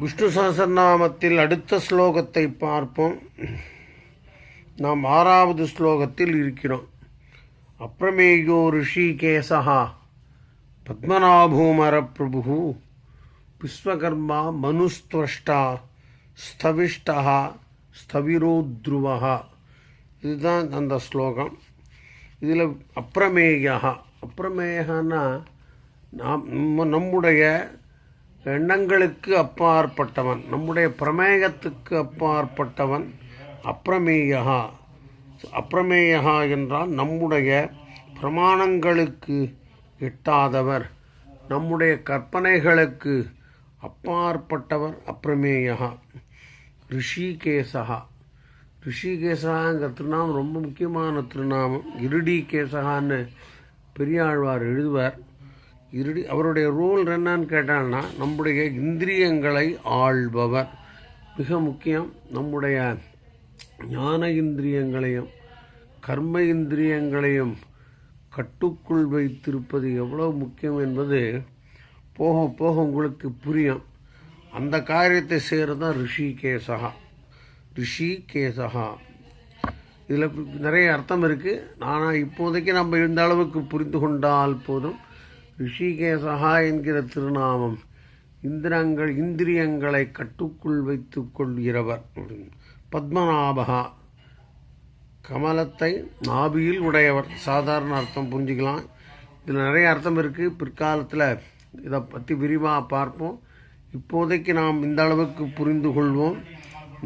விஷ்ணு சகசரநாமத்தில் அடுத்த ஸ்லோகத்தை பார்ப்போம். நாம் ஆறாவது ஸ்லோகத்தில் இருக்கிறோம். அப்ரமேயோ ரிஷிகேசா பத்மநாபூமர பிரபு விஸ்வகர்மா மனுஸ்துவஷ்டா ஸ்தவிஷ்டா ஸ்தவிரோத்ருவா இதுதான் அந்த ஸ்லோகம். இதில் அப்ரமேயா அப்ரமேயன்னா நாம் நம்ம நம்முடைய எண்ணங்களுக்கு அப்பாற்பட்டவன் நம்முடைய பிரமேயத்துக்கு அப்பாற்பட்டவன் அப்பிரமேயா அப்பிரமேயா என்றால் நம்முடைய பிரமாணங்களுக்கு எட்டாதவர் நம்முடைய கற்பனைகளுக்கு அப்பாற்பட்டவர் அப்பிரமேயா ரிஷிகேசகா ரிஷிகேசகாங்கிற திருநாமம் ரொம்ப முக்கியமான திருநாமம். இருடிகேசகான்னு பெரியாழ்வார் எழுதுவார். இருடி அவருடைய ரோல் என்னன்னு கேட்டான்னா நம்முடைய இந்திரியங்களை ஆள்பவர். மிக முக்கியம் நம்முடைய ஞான இந்திரியங்களையும் கர்ம இந்திரியங்களையும் கட்டுக்குள் வைத்திருப்பது எவ்வளோ முக்கியம் என்பது போக போக உங்களுக்கு புரியும். அந்த காரியத்தை செய்கிறது தான் ரிஷிகேசகா. ரிஷிகேசகா. இதில் நிறைய அர்த்தம் இருக்குது ஆனால் இப்போதைக்கு நம்ம இந்த அளவுக்கு புரிந்து கொண்டால் போதும். ரிஷிகேசகா என்கிற திருநாமம் இந்திரங்கள் இந்திரியங்களை கட்டுக்குள் வைத்து கொள்கிறவர். பத்மநாபகா கமலத்தை நாபியில் உடையவர். சாதாரண அர்த்தம் புரிஞ்சுக்கலாம். இதில் நிறைய அர்த்தம் இருக்குது பிற்காலத்தில் இதை பற்றி விரிவாக பார்ப்போம். இப்போதைக்கு நாம் இந்த அளவுக்கு புரிந்து கொள்வோம்.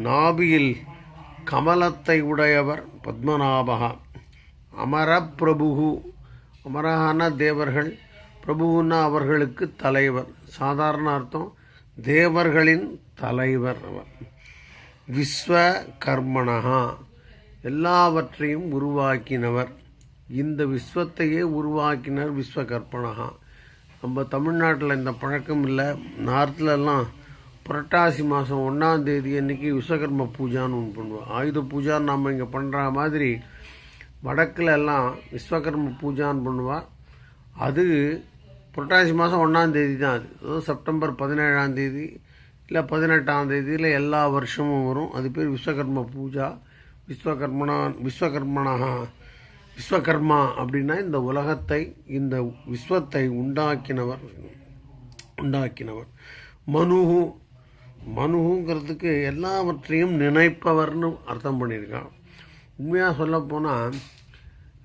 நாபியில் கமலத்தை உடையவர் பத்மநாபகா அமர பிரபுகு அமரகான தேவர்கள். பிரபுன்னா அவர்களுக்கு தலைவர். சாதாரண அர்த்தம் தேவர்களின் தலைவர் அவர். விஸ்வ கர்மணகா எல்லாவற்றையும் உருவாக்கினவர். இந்த விஸ்வத்தையே உருவாக்கினர் விஸ்வகற்பனகா நம்ம தமிழ்நாட்டில் இந்த பழக்கம் இல்லை. நார்த்லலாம் புரட்டாசி மாதம் ஒன்றாந்தேதி அன்றைக்கி விஸ்வகர்ம பூஜான்னு ஒன்று பண்ணுவோம் ஆயுத பூஜான்னு நம்ம இங்கே பண்ணுற மாதிரி வடக்கில் எல்லாம் விஸ்வகர்ம பூஜான்னு பண்ணுவாள் அது புரட்டாசி மாதம் ஒன்றாம் தேதி தான் அது. அதாவது செப்டம்பர் பதினேழாம் தேதி இல்லை பதினெட்டாம் தேதியில் எல்லா வருஷமும் வரும். அது பேர் விஸ்வகர்ம பூஜா. விஸ்வகர்மனா விஸ்வகர்மனா விஸ்வகர்மா அப்படின்னா இந்த உலகத்தை இந்த விஸ்வத்தை உண்டாக்கினவர் உண்டாக்கினவர். மனுகு மனுங்கிறதுக்கு எல்லாவற்றையும் நினைப்பவர்னு அர்த்தம் பண்ணியிருக்கான். உண்மையாக சொல்லப்போனால்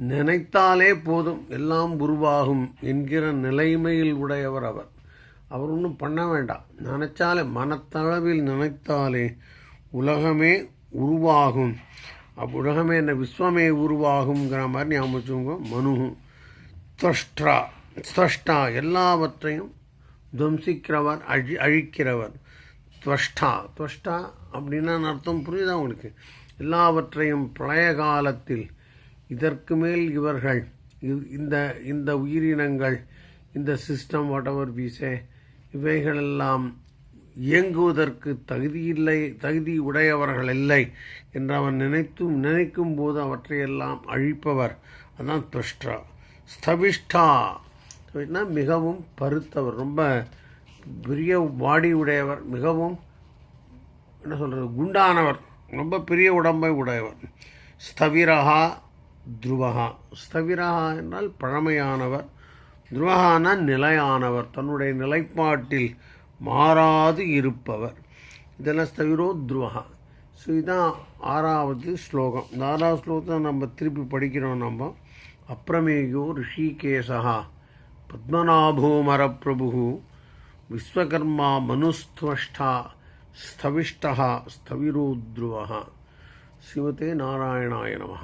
நினைத்தாலே போதும் எல்லாம் உருவாகும் என்கிற நிலைமையில் உடையவர் அவர். அவர் ஒன்றும் பண்ண வேண்டாம். நினைச்சாலே மனத்தளவில் நினைத்தாலே உலகமே உருவாகும். அப்போ உலகமே என்ன விஸ்வமே உருவாகுங்கிற மாதிரி ஞாபகம் வச்சுக்கோங்க. மனு துவஷ்டா துவஷ்டா எல்லாவற்றையும் துவம்சிக்கிறவர் அழி அழிக்கிறவர். துவஷ்டா துவஷ்டா அப்படின்னா அர்த்தம் புரியுதா உங்களுக்கு? எல்லாவற்றையும் பழைய காலத்தில் இதற்கு மேல் இவர்கள் இந்த இந்த உயிரினங்கள் இந்த சிஸ்டம் வாட் எவர் இவைகளெல்லாம் இயங்குவதற்கு தகுதியில்லை தகுதி உடையவர்கள் இல்லை என்று அவன் நினைத்தும் நினைக்கும் போது அவற்றையெல்லாம் அழிப்பவர். அதான் துஷ்டா. ஸ்தபிஷ்டா மிகவும் பருத்தவர் ரொம்ப பெரிய பாடி உடையவர் மிகவும் என்ன சொல்கிறது குண்டானவர் ரொம்ப பெரிய உடம்பை உடையவர். ஸ்தவிரகா துருவகா ஸ்தவிரகா என்றால் பழமையானவர். துருவகான நிலையானவர். தன்னுடைய நிலைப்பாட்டில் மாறாது இருப்பவர். இதெல்லாம் ஸ்தவிரோ துருவகா ஸோ இதுதான் ஆறாவது ஸ்லோகம். இந்த ஆறாவது ஸ்லோகத்தை நம்ம திருப்பி படிக்கிறோம் நம்ம. அப்ரமேயோ ரிஷிகேசா பத்மநாபோ மரப்பிரபு விஸ்வகர்மா மனுஸ்துவஷ்டா. ஸ்தவிஷ்டா ஸ்தவிரோத்ருவா சிவத்தே சிவதே நமः